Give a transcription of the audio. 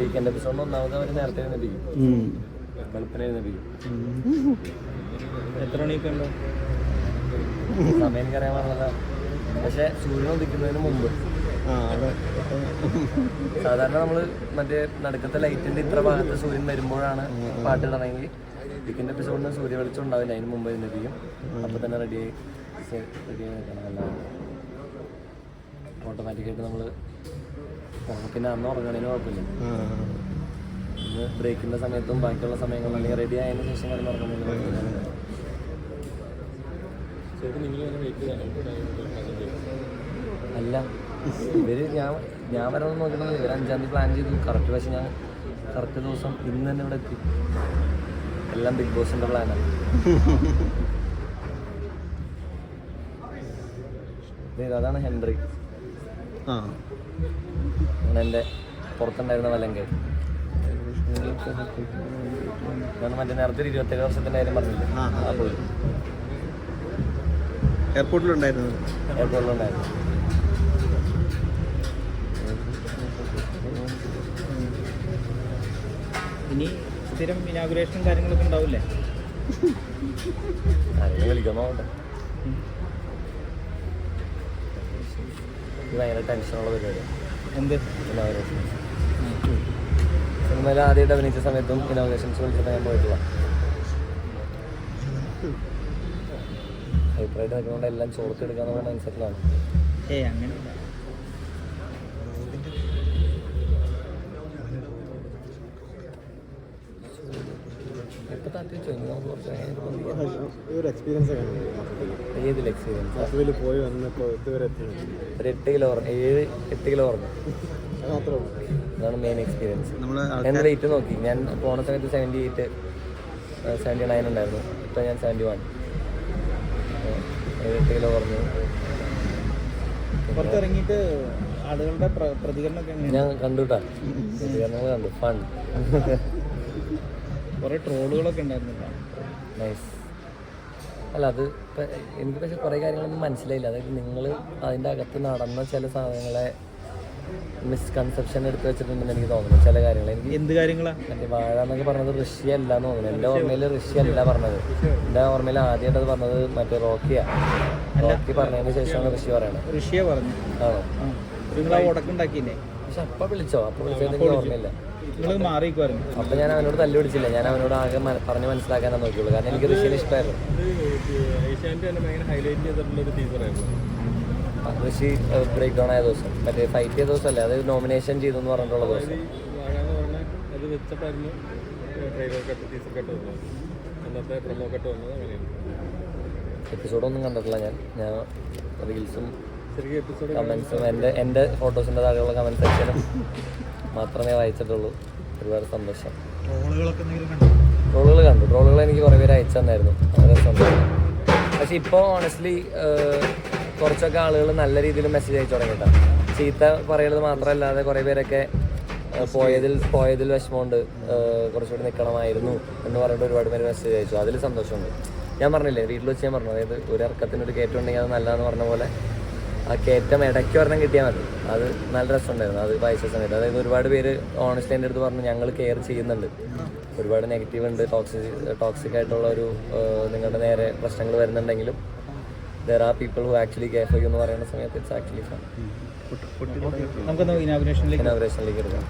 Weekend എപ്പിസോഡിന് ഒന്നാമത് അവർ നേരത്തെ എഴുന്നേപ്പിക്കും. വെളുപ്പിനെ എഴുന്നേപ്പിക്കും എത്ര മണിയൊക്കെ ഉണ്ടോ സമയം എനിക്കറിയാൻ പറഞ്ഞതാ പക്ഷെ സൂര്യൻ ഉദിക്കുന്നതിന് മുമ്പ്. സാധാരണ നമ്മൾ മറ്റേ നടുക്കത്തെ ലൈറ്റിന്റെ ഇത്ര ഭാഗത്ത് സൂര്യൻ വരുമ്പോഴാണ് പാട്ട് ഇടണമെങ്കിൽ വീക്കെൻഡ് എപ്പിസോഡിന് സൂര്യ വെളിച്ചം ഉണ്ടാവില്ല. അതിന് മുമ്പ് എഴുന്നേപ്പിക്കും അപ്പൊ തന്നെ റെഡി റെഡിയായി നിൽക്കണം. എല്ലാം ഓട്ടോമാറ്റിക്കായിട്ട് നമ്മൾ പിന്നെ അന്ന് ഉറങ്ങണേന് കുഴപ്പമില്ല. ഇന്ന് ബ്രേക്കിന്റെ സമയത്തും ബാക്കിയുള്ള സമയങ്ങളിൽ അല്ലെങ്കിൽ റെഡി ആയതിനു ശേഷം കിടന്ന് ഉറങ്ങുന്നില്ല. അല്ല ഇവർ ഞാൻ ഞാൻ വരണം നോക്കുന്നത് ഇവർ അഞ്ചാം തീയതി പ്ലാൻ ചെയ്തു. കറക്റ്റ് പക്ഷെ ഞാൻ കറക്റ്റ് ദിവസം ഇന്ന് തന്നെ ഇവിടെ എത്തി. എല്ലാം ബിഗ് ബോസിന്റെ പ്ലാനാണ് അതാണ് ഹെൻറി. ആ. അങ്ങനെ എന്റെ പുറത്തുണ്ടായിരുന്ന വലങ്കേ. ഞാൻ മറ്റേ നേരത്തെ ഇരുപത്തേഴ് വർഷത്തിന്റെ കാര്യം പറഞ്ഞില്ലേ? ആ, പുള്ളി എയർപോർട്ടിലുണ്ടായിരുന്നു. എയർപോർട്ടിലുണ്ടായിരുന്നു. ഇനി സ്ഥിരം ഇനാഗുറേഷനും കാര്യങ്ങളൊക്കെ ഉണ്ടാവില്ലേ? ഭയങ്കര ടെൻഷനുള്ള പരിപാടിയാണ് എന്ത്? സിനിമയിൽ ആദ്യമായിട്ട് അഭിനയിച്ച സമയത്തും ഇനോവേഷൻസ് വിളിച്ചിട്ട് ഞാൻ പോയിട്ടുള്ള. ഹൈപ്പറായിട്ട് നിൽക്കുന്നതുകൊണ്ട് എല്ലാം ചോർത്തെടുക്കാന്നുള്ള മൈൻഡ് ഏ അങ്ങനെ ഒരു എക്സ്പീരിയൻസ് ഏതിൽ എക്സ്പീരിയൻസ് പോയി വന്നപ്പോൾ ഇതുവരെ ഒരു എട്ട് കിലോ ഏഴ് എട്ട് കിലോ ഉള്ളൂ. അതാണ് മെയിൻ എക്സ്പീരിയൻസ് ഞാൻ റേറ്റ് നോക്കി. ഞാൻ പോണ സമയത്ത് സെവന്റി എയ്റ്റ് സെവന്റി നയൻ ഉണ്ടായിരുന്നു. ഇപ്പം ഞാൻ സെവന്റി വൺ എട്ട് കിലോ കുറഞ്ഞു പുറത്തിറങ്ങിയിട്ട് ആളുകളുടെ പ്ര- പ്രതികരണമൊക്കെ എങ്ങനെയാണ്? ഞാൻ കണ്ടുട്ടാ. പ്രതികരണങ്ങൾ കണ്ടു. ഫൺ കുറേ ട്രോളുകളൊക്കെ ഉണ്ടായിരുന്നില്ല. നൈസ് അല്ല അത് എനിക്ക് പക്ഷെ കുറേ കാര്യങ്ങളൊന്നും മനസ്സിലായില്ല. അതായത് നിങ്ങൾ അതിന്റെ അകത്ത് നടന്ന ചില സാധനങ്ങളെ മിസ്കൺസെപ്ഷൻ എടുത്ത് വെച്ചിട്ടുണ്ടെന്ന് എനിക്ക് തോന്നുന്നു ചില കാര്യങ്ങൾ. എനിക്ക് എന്ത് കാര്യങ്ങളാണ് എന്റെ വാഴ എന്നൊക്കെ പറഞ്ഞത് ഋഷി അല്ല എന്ന് തോന്നുന്നു. എന്റെ ഓർമ്മയിൽ ഋഷി അല്ല പറഞ്ഞത്. എന്റെ ഓർമ്മയിൽ ആദ്യമായിട്ട് അത് പറഞ്ഞത് മറ്റേ റോക്കിയാണ് റോക്കി പറഞ്ഞതിന് ശേഷമാണ് ഋഷി പറയണത് ഋഷിയെ പറഞ്ഞു ആണോ? നിങ്ങൾ ഉടക്കുണ്ടാക്കിയില്ലേ പക്ഷെ അപ്പം വിളിച്ചോ? അപ്പം വിളിച്ചത് എനിക്ക് ഓർമ്മയില്ല. നിങ്ങൾ മാറിക്കുമായിരുന്നു അപ്പം ഞാൻ അവനോട് തല്ലു പിടിച്ചില്ല. ഞാൻ അവനോട് ആകെ പറഞ്ഞ് മനസ്സിലാക്കാനേ നോക്കിയുള്ളൂ. കാരണം എനിക്ക് ഋഷിനെ ഇഷ്ടമായിരുന്നു ഏഷ്യാനെറ്റ് തന്നെ ഭയങ്കര ഹൈലൈറ്റ് ചെയ്തിട്ടുള്ള ഒരു ടീച്ചറായിരുന്നു ആ, ഋഷി ബ്രേക്ക് ഡൗൺ ആയ ദിവസം. മറ്റേ ഫൈറ്റ് ചെയ്ത ദിവസമല്ലേ? അത് നോമിനേഷൻ ചെയ്തു എന്ന് പറഞ്ഞിട്ടുള്ള ദിവസം. വാഴ എന്ന് പറഞ്ഞാൽ അത് വെച്ചിട്ടായിരുന്നു ട്രെയിലർ കട്ട് ടീച്ചർ കട്ട് വന്നത്. അന്നത്തെ പ്രൊമോ കട്ട് വന്നത് അങ്ങനെയാണ്. എപ്പിസോഡൊന്നും കണ്ടിട്ടില്ല ഞാൻ. ഞാൻ റീൽസും കമൻസും എന്റെ എന്റെ ഫോട്ടോസിന്റെ താഴെയുള്ള കമന്റ് സെക്ഷനും മാത്രമേ വായിച്ചിട്ടുള്ളൂ. ഒരുപാട് സന്തോഷം. ട്രോളുകളൊക്കെ എന്തെങ്കിലും കണ്ടോ? ട്രോളുകൾ കണ്ടു. ട്രോളുകൾ എനിക്ക് കുറേ പേര് അയച്ചു തന്നായിരുന്നു. വളരെ സന്തോഷം. പക്ഷെ ഇപ്പോൾ ഓണസ്റ്റ്ലി കുറച്ചൊക്കെ ആളുകൾ നല്ല രീതിയിൽ മെസ്സേജ് അയച്ചു തുടങ്ങിയിട്ടാണ് ചീത്ത പറയുന്നത് മാത്രമല്ലാതെ കുറേ പേരൊക്കെ പോയതിൽ പോയതിൽ വിഷമമുണ്ട്. കുറച്ചുകൂടി നിൽക്കണമായിരുന്നു എന്ന് പറഞ്ഞിട്ട് ഒരുപാട് പേര് മെസ്സേജ് അയച്ചു. അതിൽ സന്തോഷമുണ്ട്. ഞാൻ പറഞ്ഞില്ലേ വീട്ടിൽ വെച്ച് ഞാൻ പറഞ്ഞു. അതായത് ഒരു ഇറക്കത്തിന് ഒരു കയറ്റം ഉണ്ടെങ്കിൽ അത് നല്ലതെന്ന് പറഞ്ഞ പോലെ ആ കയറ്റം ഇടയ്ക്ക് ഒരെണ്ണം കിട്ടിയാൽ മതി. അത് നല്ല രസമുണ്ടായിരുന്നു. അത് വായിച്ച സമയത്ത്. അതായത് ഒരുപാട് പേര് ഓണസ്റ്റ് എന്റെ അടുത്ത് പറഞ്ഞു ഞങ്ങൾ കെയർ ചെയ്യുന്നുണ്ട്. ഒരുപാട് നെഗറ്റീവ് ഉണ്ട്. ടോക്സിക് ടോക്സിക് ആയിട്ടുള്ള ഒരു നിങ്ങളുടെ നേരെ പ്രശ്നങ്ങൾ വരുന്നുണ്ടെങ്കിലും there are people who actually care for you എന്ന് പറയുന്ന സമയത്ത് ഇറ്റ്സ് ആക്ച്വലി ഫൺ ഇനോഗ്രേഷനിലേക്ക് ഇനാഗുറേഷനിലേക്ക് ഇനോഗ്രേഷനിലേക്ക് എടുക്കാം.